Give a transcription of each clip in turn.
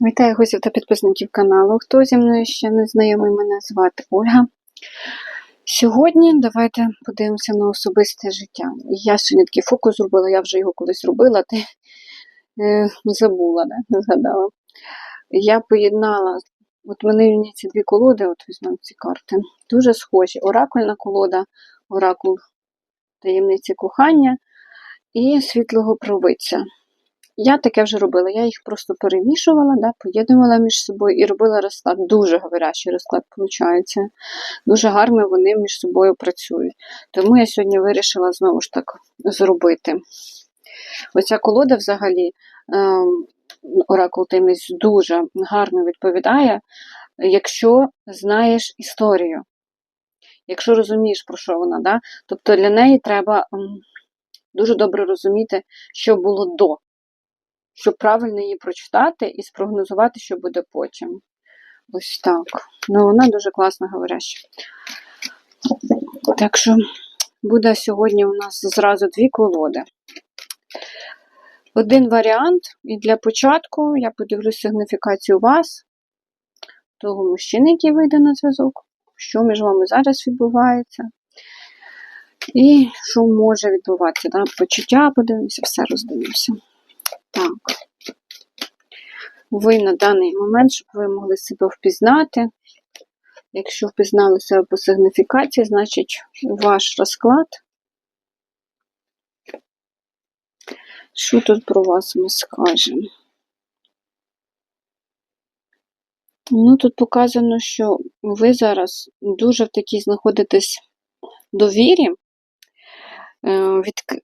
Вітаю гостів та підписників каналу. Хто зі мною ще не знайомий, мене звати Ольга. Сьогодні давайте подивимося на особисте життя. Я сьогодні такий фокус зробила, я вже його колись робила, ти е, забула, не, згадала. Я поєднала, от мені ці дві колоди, от візьмемо ці карти, дуже схожі. Оракульна колода, оракул таємниці кохання і світлого провидця. Я таке вже робила, я їх просто перемішувала, да, поєднувала між собою і робила розклад. Дуже говорящий розклад, виходить. Дуже гарно вони між собою працюють. Тому я сьогодні вирішила знову ж так зробити. Оця колода взагалі, ем, Оракул Тайміс, дуже гарно відповідає, якщо знаєш історію. Якщо розумієш, про що вона, да? тобто для неї треба ем, дуже добре розуміти, що було до щоб правильно її прочитати і спрогнозувати, що буде потім. Ось так. Ну, вона дуже класно говоряща. Так що буде сьогодні у нас зразу дві колоди. Один варіант, і для початку я подивлюсь сигніфікацію вас, того мужчини, який вийде на зв'язок, що між вами зараз відбувається. І що може відбуватися. Да? Почуття подивимося, все роздивимося. Так. Ви на даний момент, щоб ви могли себе впізнати. Якщо впізнали себе по сигніфікації, значить ваш розклад. Що тут про вас ми скажемо? Ну, тут показано, що ви зараз дуже в такій знаходитесь довірі,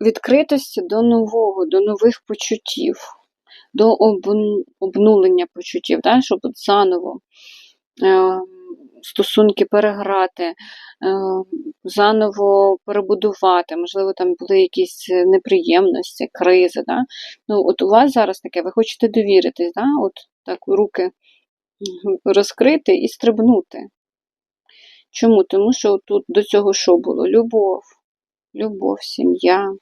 відкритості до нового, до нових почуттів, до обнулення почуттів, да? щоб заново стосунки переграти, заново перебудувати, можливо, там були якісь неприємності, кризи. Да? Ну, От у вас зараз таке, ви хочете довіритись, да? от так руки розкрити і стрибнути. Чому? Тому що тут до цього що було? Любов любов, сім'я.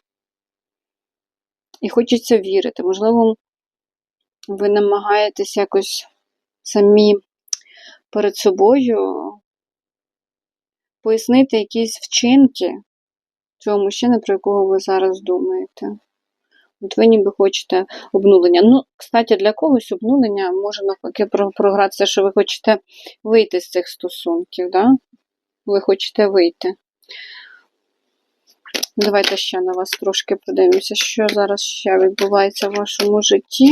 І хочеться вірити. Можливо, ви намагаєтесь якось самі перед собою пояснити якісь вчинки цього мужчини, про якого ви зараз думаєте. От ви ніби хочете обнулення. Ну, кстати, для когось обнулення може навпаки програтися, що ви хочете вийти з цих стосунків, да? ви хочете вийти. Давайте ще на вас трошки подивимося, що зараз ще відбувається в вашому житті.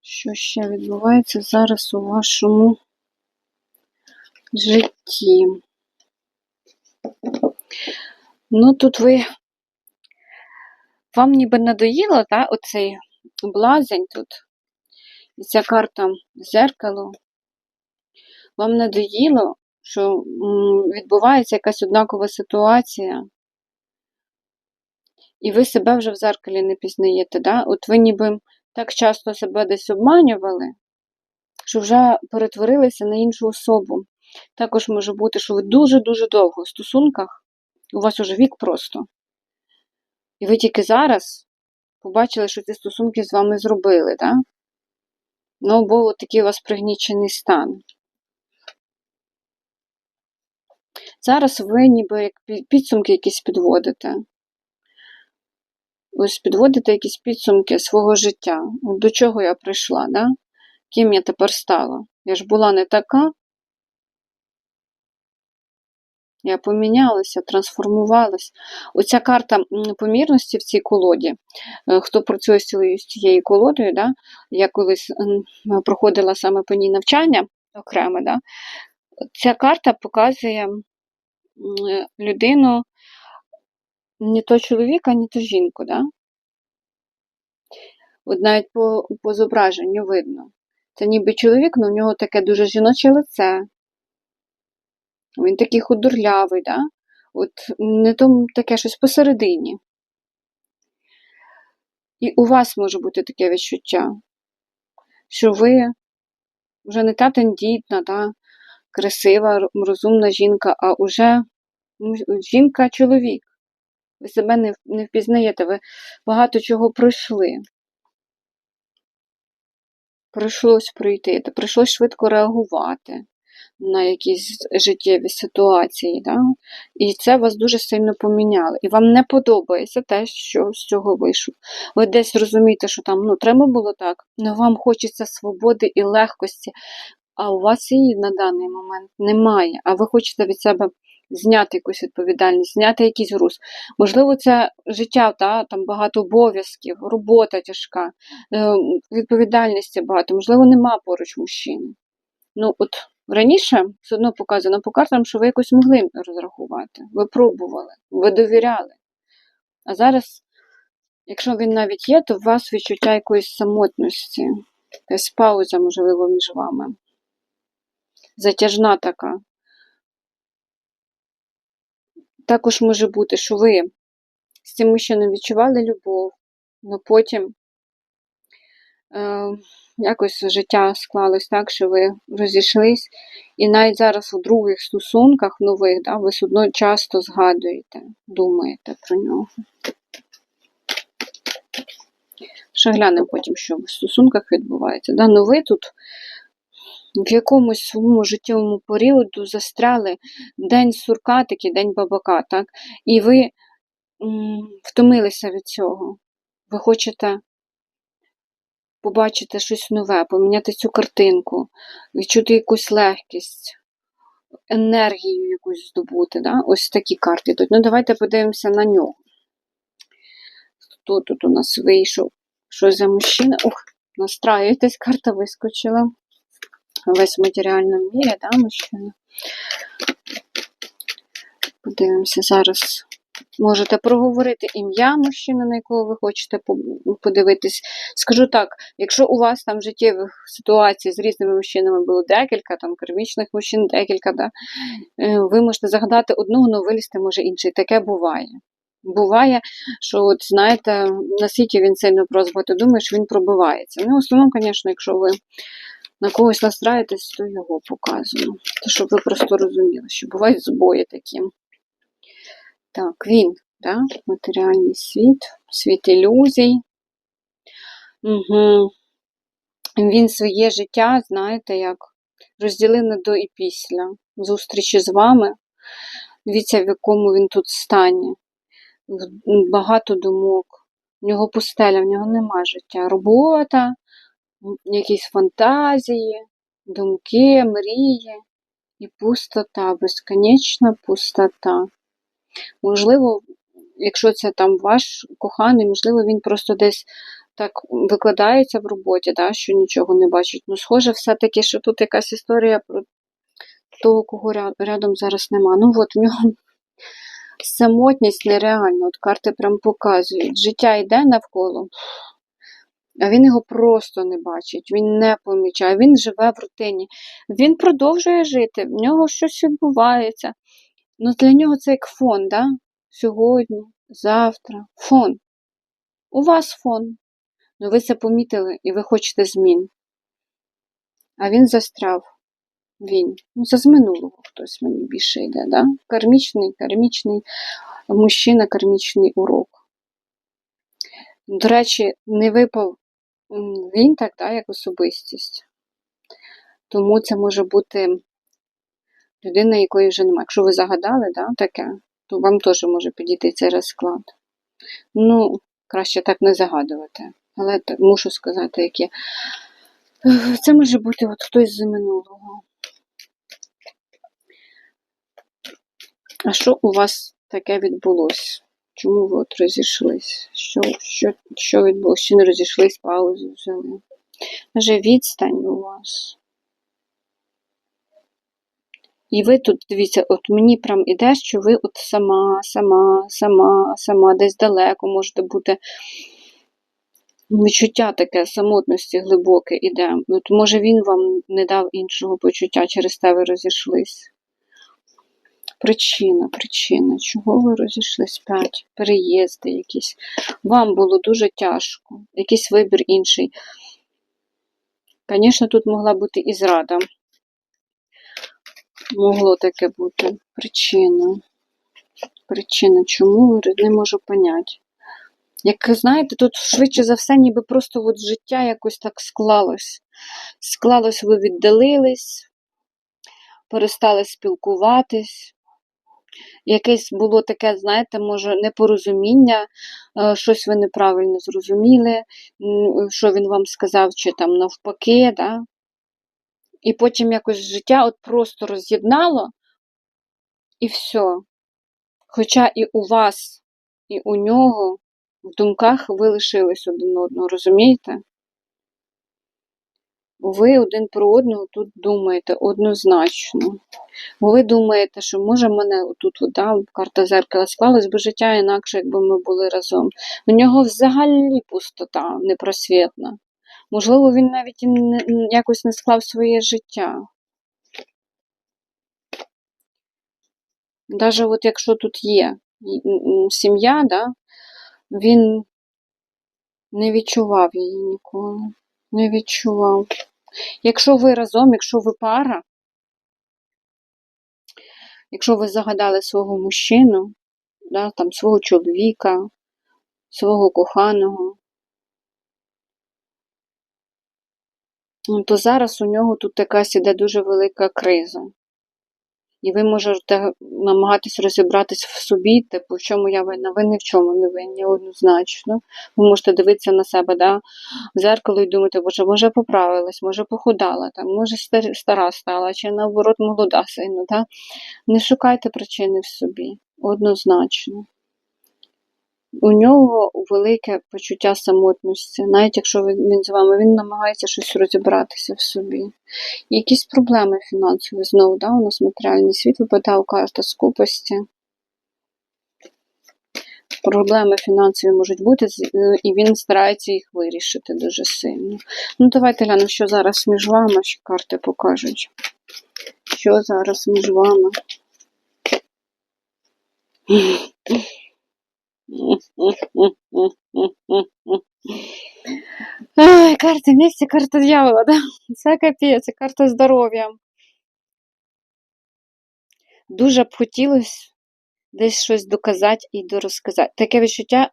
Що ще відбувається зараз у вашому житті? Ну, тут ви. Вам ніби надоїло, так, оцей блазень тут. І ця карта зеркало. Вам надоїло що відбувається якась однакова ситуація, і ви себе вже в зеркалі не пізнаєте. Да? От ви ніби так часто себе десь обманювали, що вже перетворилися на іншу особу. Також може бути, що ви дуже-дуже довго в стосунках, у вас уже вік просто. І ви тільки зараз побачили, що ці стосунки з вами зробили, да? Ну, бо такий у вас пригнічений стан. Зараз ви ніби як підсумки якісь підводите. Ось підводите якісь підсумки свого життя. До чого я прийшла, да? ким я тепер стала? Я ж була не така. Я помінялася, трансформувалася. Оця карта помірності в цій колоді. Е, хто працює з цією колодою, да? я колись проходила саме по ній навчання окреме, да? ця карта показує людину, не то чоловіка, ні то жінку, да? От навіть по, по зображенню видно. Це ніби чоловік, але в нього таке дуже жіноче лице. Він такий худорлявий, да? От не то таке щось посередині. І у вас може бути таке відчуття, що ви вже не та тендітна, да? красива, розумна жінка, а уже жінка-чоловік. Ви себе не не впізнаєте, ви багато чого пройшли. прийшлось пройти, прийшлось швидко реагувати на якісь життєві ситуації. Да? І це вас дуже сильно поміняло. І вам не подобається те, що з цього вийшло. Ви десь розумієте, що там ну, треба було так, але вам хочеться свободи і легкості, а у вас її на даний момент немає. А ви хочете від себе зняти якусь відповідальність, зняти якийсь груз. Можливо, це життя, та, там багато обов'язків, робота тяжка, е, відповідальності багато, можливо, нема поруч мужчини. Ну, от раніше все одно показано по картам, що ви якось могли розрахувати. Ви пробували, ви довіряли. А зараз, якщо він навіть є, то у вас відчуття якоїсь самотності, якась пауза, можливо, між вами. Затяжна така. Також може бути, що ви з цим мужчиною відчували любов, але потім е, якось життя склалось так, що ви розійшлись, і навіть зараз у других стосунках нових, да, ви все одно часто згадуєте, думаєте про нього. Ще глянемо потім, що в стосунках відбувається. Да? Ну ви тут в якомусь своєму життєвому періоду застряли день сурка, такий день бабака, так? І ви м, втомилися від цього. Ви хочете побачити щось нове, поміняти цю картинку, відчути якусь легкість, енергію якусь здобути. Да? Ось такі карти йдуть. Ну, давайте подивимося на нього. Хто тут у нас вийшов? Що за мужчина? Ух, настраюйтесь, карта вискочила. Весь в матеріальному мірі, да, мужчина? Подивимося зараз. Можете проговорити ім'я мужчини, на якого ви хочете подивитись. Скажу так, якщо у вас там життєвих ситуацій з різними мужчинами було декілька, там кармічних мужчин, декілька, да, е, ви можете загадати одного, але вилізти може інший. Таке буває. Буває, що, от знаєте, наскільки він сильно прозбати, думає, що він пробивається. Ну, в основному, звісно, якщо ви на когось настраєтесь, то його показую. То щоб ви просто розуміли, що бувають збої такі. Так, він, да? матеріальний світ, світ ілюзій. Угу. Він своє життя, знаєте, як розділив на до і після зустрічі з вами. Дивіться, в якому він тут стані. Багато думок. В нього пустеля, в нього нема життя. Робота, якісь фантазії, думки, мрії і пустота, безконечна пустота. Можливо, якщо це там ваш коханий, можливо, він просто десь так викладається в роботі, да, що нічого не бачить. Ну, схоже, все-таки, що тут якась історія про того, кого рядом зараз нема. Ну, от в нього самотність нереальна. От карти прям показують. Життя йде навколо, а він його просто не бачить, він не помічає, він живе в рутині. Він продовжує жити, в нього щось відбувається. Ну, для нього це як фон, да? Сьогодні, завтра, фон. У вас фон. Ну ви це помітили і ви хочете змін. А він застряв. Він. Ну, це з минулого хтось мені більше йде, да? Кармічний, кармічний мужчина, кармічний урок. До речі, не випав він так, да, як особистість. Тому це може бути людина, якої вже немає. Якщо ви загадали да, таке, то вам теж може підійти цей розклад. Ну, краще так не загадувати. Але так, мушу сказати, яке. Це може бути от хтось з минулого. А що у вас таке відбулося? Чому ви от розійшлись? Що що, що відбулося? Чи не розійшлись, паузу взяли? Може, відстань у вас? І ви тут, дивіться, от мені прям іде, що ви от сама, сама, сама, сама, десь далеко можете бути. Відчуття таке самотності глибоке іде. От Може він вам не дав іншого почуття, через те ви розійшлись. Причина, причина, чого ви розійшлись? П'ять, переїзди якісь. Вам було дуже тяжко, якийсь вибір інший. Звісно, тут могла бути і зрада могло таке бути? Причина. Причина, чому не можу поняти. Як знаєте, тут швидше за все, ніби просто от життя якось так склалось. склалось, ви віддалились, перестали спілкуватись. Якесь було таке, знаєте, може, непорозуміння, е, щось ви неправильно зрозуміли, що він вам сказав, чи там навпаки, да? і потім якось життя от просто роз'єднало, і все. Хоча і у вас, і у нього в думках ви лишились один одного, розумієте? Ви один про одного тут думаєте однозначно. Бо ви думаєте, що може мене отут да, карта зеркала склалась би життя інакше, якби ми були разом. У нього взагалі пустота непросвітна. Можливо, він навіть якось не склав своє життя. Даже от якщо тут є сім'я, да, він не відчував її ніколи. Не відчував. Якщо ви разом, якщо ви пара, якщо ви загадали свого мужчину, да, там, свого чоловіка, свого коханого, ну, то зараз у нього тут якась іде дуже велика криза. І ви можете намагатись розібратись в собі, типу, в чому я винна, ви ні в чому не винні, однозначно. Ви можете дивитися на себе да, в зеркало і думати, боже, може поправилась, може похудала, там, може стара стала, чи наоборот молода сильно. Да? Не шукайте причини в собі, однозначно. У нього велике почуття самотності, навіть якщо він з вами, він намагається щось розібратися в собі. Якісь проблеми фінансові знову, да, у нас матеріальний світ випадав карта скупості. Проблеми фінансові можуть бути, і він старається їх вирішити дуже сильно. Ну, давайте глянемо, що зараз між вами, що карти покажуть. Що зараз між вами? Ай, карта місця, карта дьявола, да? Це капець, це карта здоров'я. Дуже б хотілося десь щось доказати і дорозказати. Таке відчуття.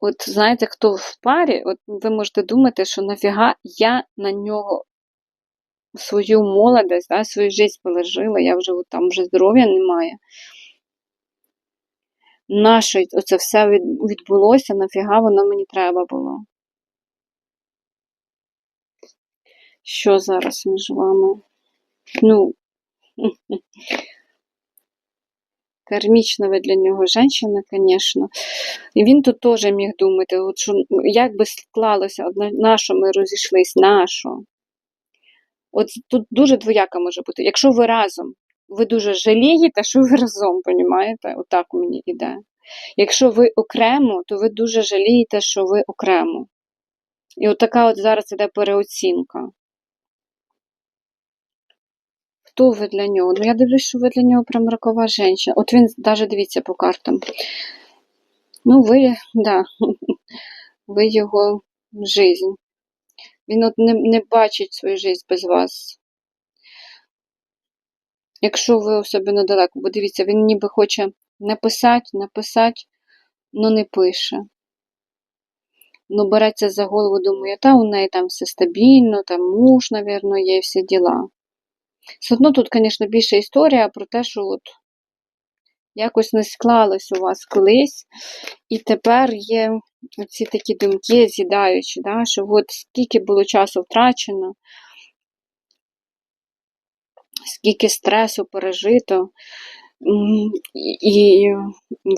От знаєте, хто в парі, от ви можете думати, що нафіга я на нього свою молодість, да, свою життя положила, я вже от, там вже здоров'я немає наше оце все відбулося, нафіга воно мені треба було. Що зараз між вами? Ну, кармічна ви для нього жінка, звісно. І він тут теж міг думати, от що, як би склалося, на що ми розійшлись, на що. От тут дуже двояка може бути. Якщо ви разом, ви дуже жалієте, що ви разом, понімаєте? Отак мені іде. Якщо ви окремо, то ви дуже жалієте, що ви окремо. І от така от зараз іде переоцінка. Хто ви для нього? Ну, я дивлюсь, що ви для нього прям ракова жінка. От він навіть дивіться по картам. Ну, ви, да, ви його жизнь. Він от не не бачить свою життя без вас. Якщо ви особливо далеко, бо дивіться, він ніби хоче написати, написати, ну не пише. Ну, береться за голову, думає, та у неї там все стабільно, там муж, мабуть, є всі діла. Все одно тут, звісно, більша історія про те, що от якось не склалось у вас колись, і тепер є ці такі думки, з'їдаючі, да, що от скільки було часу втрачено, скільки стресу пережито, і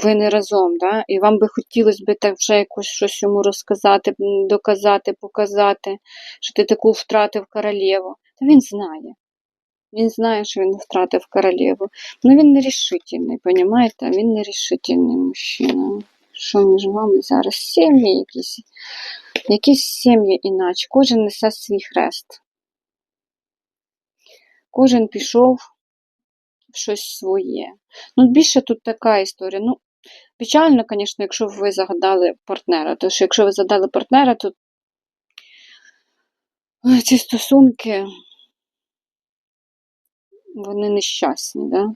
ви не разом, да? і вам би хотілося б так вже якось щось йому розказати, доказати, показати, що ти таку втратив королеву. Та він знає. Він знає, що він втратив королеву. Ну він не рішительний, розумієте? Він не рішительний мужчина. Що між вами зараз? Сім'ї якісь. Якісь сім'ї іначе. Кожен несе свій хрест. Кожен пішов в щось своє. Ну, більше тут така історія. Ну, Печально, звісно, якщо ви загадали партнера. Що якщо ви задали партнера, то ці стосунки, вони нещасні, да?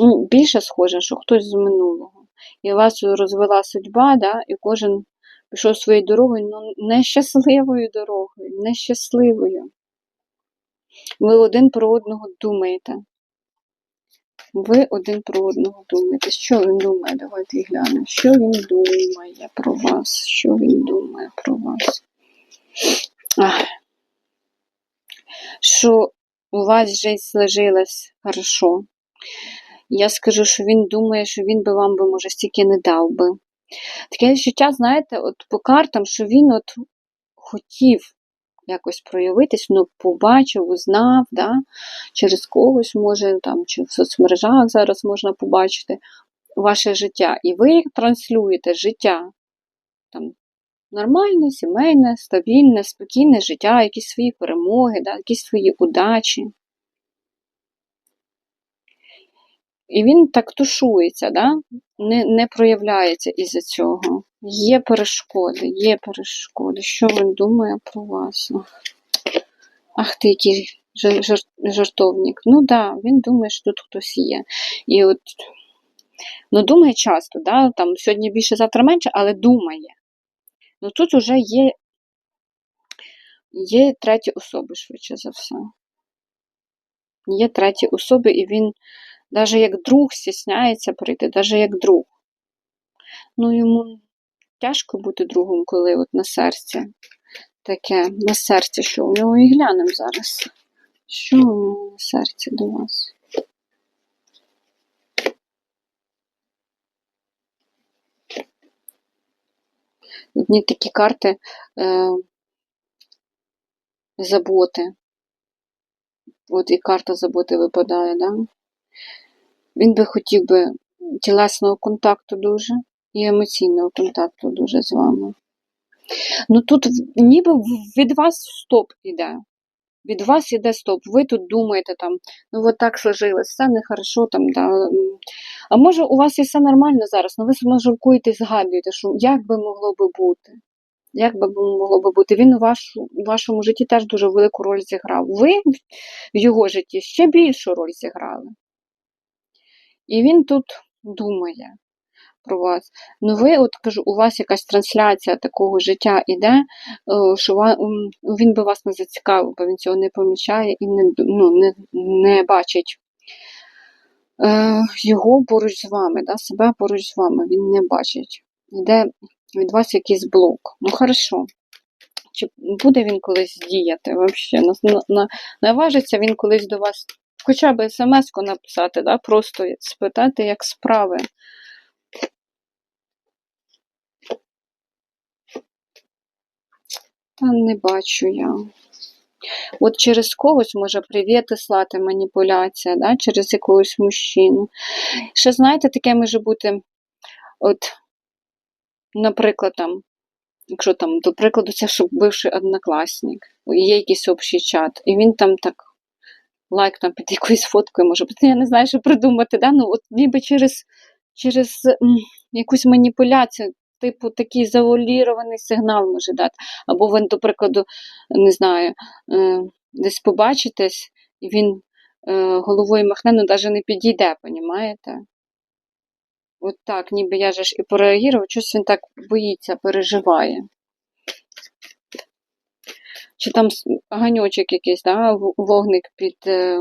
Ну, Більше схоже, що хтось з минулого. І вас розвела судьба, да? і кожен пішов своєю дорогою, ну нещасливою дорогою, нещасливою. Ви один про одного думаєте. Ви один про одного думаєте. Що він думає? Давайте глянемо. Що він думає про вас? Що він думає про вас? Ах. Що у вас життя сложилась хорошо. Я скажу, що він думає, що він би вам би, може, стільки не дав би. Таке відчуття, знаєте, от по картам, що він от хотів якось проявитись, ну, побачив, узнав, да? через когось може, там, чи в соцмережах зараз можна побачити ваше життя. І ви транслюєте життя там, нормальне, сімейне, стабільне, спокійне життя, якісь свої перемоги, да? якісь свої удачі. І він так тушується, да? не не проявляється із-за цього. Є перешкоди, є перешкоди. Що він думає про вас? Ах ти, який жартовник. Ну да, він думає, що тут хтось є. І от, ну думає часто, да? там сьогодні більше, завтра менше, але думає. Ну тут вже є є треті особи, швидше за все. Є треті особи, і він навіть як друг стісняється прийти, навіть як друг. Ну, йому тяжко бути другом, коли от на серці таке, на серці, що у нього і глянемо зараз. Що у нього на серці до вас? Одні такі карти е, заботи. От і карта заботи випадає, да? Він би хотів би тілесного контакту дуже і емоційного контакту дуже з вами. Ну тут ніби від вас стоп іде. Від вас іде стоп. Ви тут думаєте, там, ну от так сложилось, все нехорошо там, да. А може, у вас і все нормально зараз, але ви жалкуєте і згадуєте, що як би могло би бути. Як би могло би бути? Він у, ваш, у вашому житті теж дуже велику роль зіграв. Ви в його житті ще більшу роль зіграли. І він тут думає про вас. Ну, ви, от кажу, у вас якась трансляція такого життя іде, е, що він би вас не зацікавив, бо він цього не помічає і не ну, не, не бачить е, його поруч з вами, да, себе поруч з вами, він не бачить. Йде від вас якийсь блок. Ну, хорошо. Чи буде він колись діяти взагалі? Наважиться він колись до вас хоча б смс-ку написати, да, просто спитати, як справи. Не бачу я. От через когось може привіти слати маніпуляція, да, через якогось мужчину. Ще, знаєте, таке може бути, от, наприклад, там, якщо там, до прикладу, це щоб бивший однокласник, є якийсь общий чат, і він там так лайк там під якоюсь фоткою, може бути, я не знаю, що придумати. Да? Ну, от ніби через через м, якусь маніпуляцію, типу такий завуалірований сигнал може дати. Або ви, до прикладу, не знаю, е, десь побачитесь, і він е, головою махне, ну навіть не підійде, понімаєте? От так, ніби я ж і пореагував, щось він так боїться, переживає. Чи там ганьочок якийсь, да, вогник під е,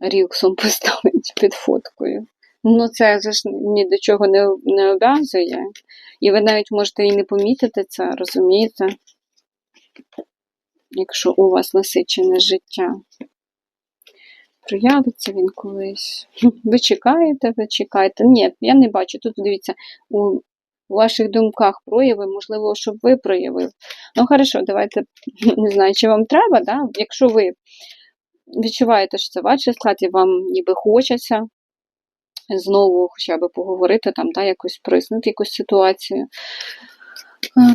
рілксом поставить під фоткою. Ну, це ж ні до чого не не обов'язує. І ви навіть можете і не помітити це, розумієте? Якщо у вас насичене життя. Проявиться він колись. Ви чекаєте, ви чекаєте. Ні, я не бачу. Тут дивіться, у ваших думках прояви, можливо, щоб ви проявили. Ну, хорошо, давайте не знаю, чи вам треба, да? якщо ви відчуваєте, що це ваш склад, і вам ніби хочеться знову хоча б поговорити, там, да, якось прояснити якусь ситуацію.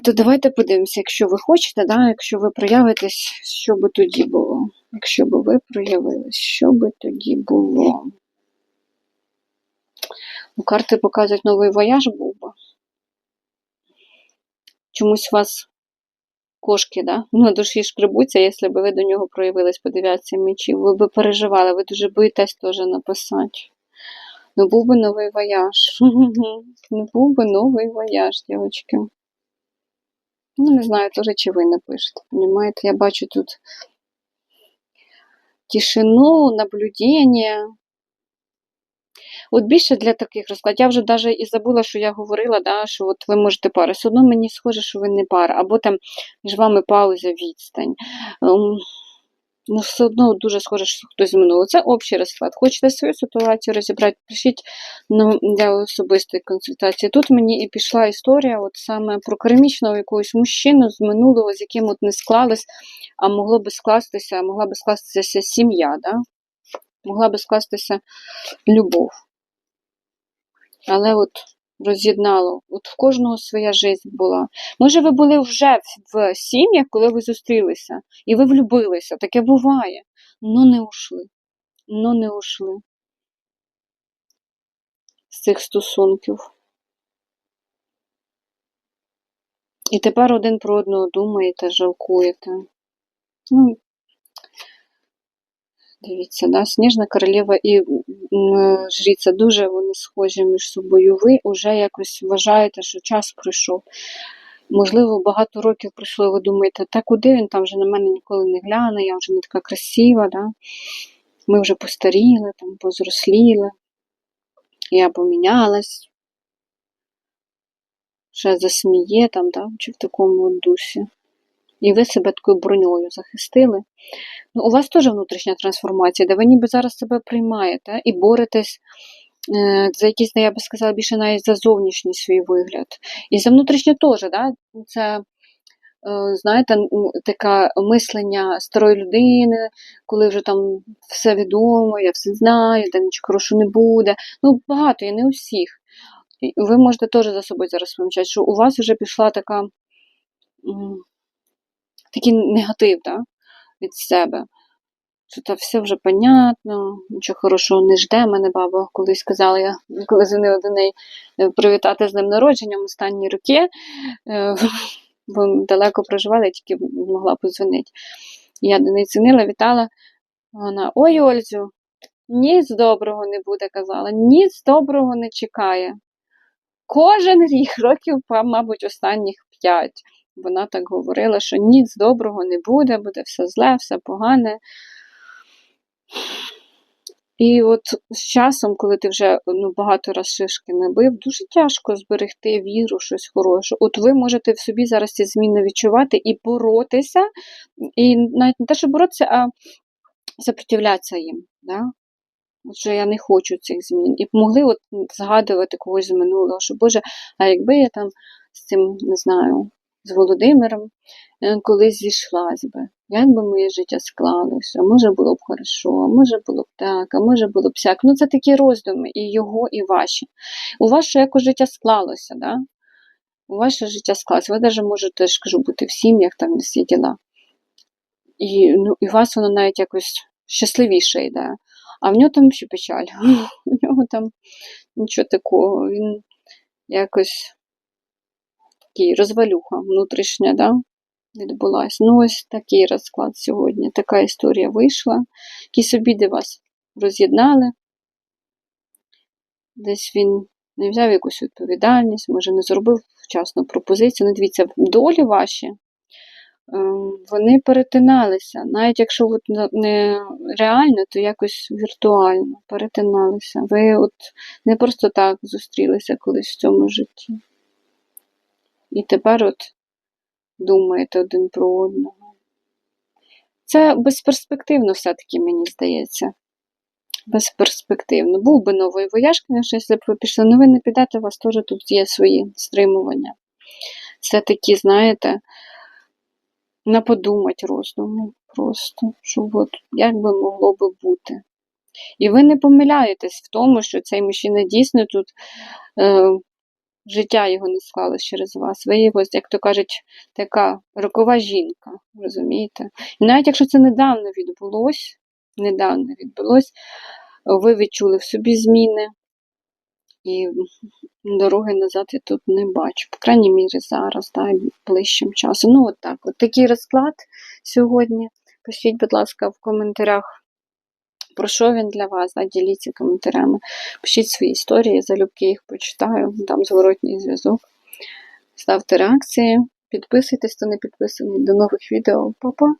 То давайте подивимося, якщо ви хочете, да, якщо ви проявитесь, що би тоді було? Якщо би ви проявились, що би тоді було? У карти показують новий вояж був би чомусь вас кошки да, на душі шкребуться, якщо б ви до нього проявились по дев'ятці мечів, ви б переживали, ви дуже боїтесь теж написати. Ну, був би новий вояж. Ну, був би новий вояж, дівчатки. Ну, не знаю, теж чи ви не пишете. Понімаєте? Я бачу тут тишину, наблюдення. От більше для таких розкладів. Я вже навіть і забула, що я говорила, да, що от ви можете пара. Все одно мені схоже, що ви не пара, або там між вами пауза відстань. Ну, все одно дуже схоже, що хтось з минулого. Це общий розклад. Хочете свою ситуацію розібрати, пишіть ну, для особистої консультації. Тут мені і пішла історія от саме про кармічного якогось мужчину з минулого, з яким от не склалось, а могло би скластися, могла би скластися сім'я, да? могла би скластися любов. Але от роз'єднало, от в кожного своя життя була. Може, ви були вже в сім'ях, коли ви зустрілися, і ви влюбилися, таке буває. Ну не ушли. Ну не ушли з цих стосунків. І тепер один про одного думаєте, жалкуєте. Ну, Дивіться, да? Сніжна королева і жріця дуже вони схожі між собою. Ви вже якось вважаєте, що час пройшов. Можливо, багато років пройшло, і ви думаєте, та куди він там вже на мене ніколи не гляне, я вже не така красива, да? ми вже постаріли, там, позросліли, я помінялась, ще засміє там, да? чи в такому дусі. І ви себе такою броньою захистили. Ну, У вас теж внутрішня трансформація, де ви ніби зараз себе приймаєте і боретесь е, за якийсь, я би сказала, більше навіть за зовнішній свій вигляд. І за внутрішнє теж, да? це, е, знаєте, таке мислення старої людини, коли вже там все відомо, я все знаю, де нічого хорошого не буде. Ну, багато, і не у всіх. Ви можете теж за собою зараз помічати, що у вас вже пішла така такий негатив да, від себе. Що це все вже понятно, нічого хорошого не жде. Мене баба колись сказала, я коли дзвонила до неї е, привітати з ним народженням останні роки, е, бо далеко проживала, я тільки могла подзвонити. Я до неї дзвонила, вітала. Вона, ой, Ользю, ніц доброго не буде, казала, ніц доброго не чекає. Кожен рік, років, мабуть, останніх п'ять. Вона так говорила, що ніц доброго не буде, буде все зле, все погане. І от з часом, коли ти вже ну, багато раз шишки набив, дуже тяжко зберегти віру, щось хороше. От ви можете в собі зараз ці зміни відчувати і боротися, і навіть не те, що боротися, а сопротивлятися їм. Да? Що я не хочу цих змін. І могли от згадувати когось з минулого, що Боже, а якби я там з цим не знаю з Володимиром е, колись зійшлась би. Як би моє життя склалося, може було б хорошо, може було б так, а може було б сяк. Ну, це такі роздуми, і його, і ваші. У що якось життя склалося, да? У ваше життя склалося. Ви навіть можете ж кажу, бути в сім'ях, там всі діла. І ну, і вас воно навіть якось щасливіше йде. А в нього там ще печаль. У нього там нічого такого. Він якось такий розвалюха внутрішня, да, відбулася. Ну, ось такий розклад сьогодні. Така історія вийшла. Якісь обіди вас роз'єднали. Десь він не взяв якусь відповідальність, може, не зробив вчасну пропозицію. Ну, дивіться, долі ваші. Ем, вони перетиналися. Навіть якщо от не реально, то якось віртуально перетиналися. Ви от не просто так зустрілися колись в цьому житті. І тепер от думаєте один про одного. Це безперспективно все-таки, мені здається. Безперспективно. Був би новий вояж, звісно, якщо б ви пішли, але ви не підете, у вас теж тут є свої стримування. Це такі, знаєте, на подумать роздуми просто, що от як би могло би бути. І ви не помиляєтесь в тому, що цей мужчина дійсно тут е, життя його не склалось через вас. Ви його, як то кажуть, така рокова жінка, розумієте? І навіть якщо це недавно відбулось, недавно відбулось, ви відчули в собі зміни. І дороги назад я тут не бачу. По крайній мірі, зараз, да, ближчим часом. Ну, от так. От такий розклад сьогодні. Пишіть, будь ласка, в коментарях, про що він для вас? Да? Діліться коментарями. Пишіть свої історії, залюбки їх почитаю, дам зворотній зв'язок. Ставте реакції, Підписуйтесь, хто не підписаний. До нових відео. Па-па!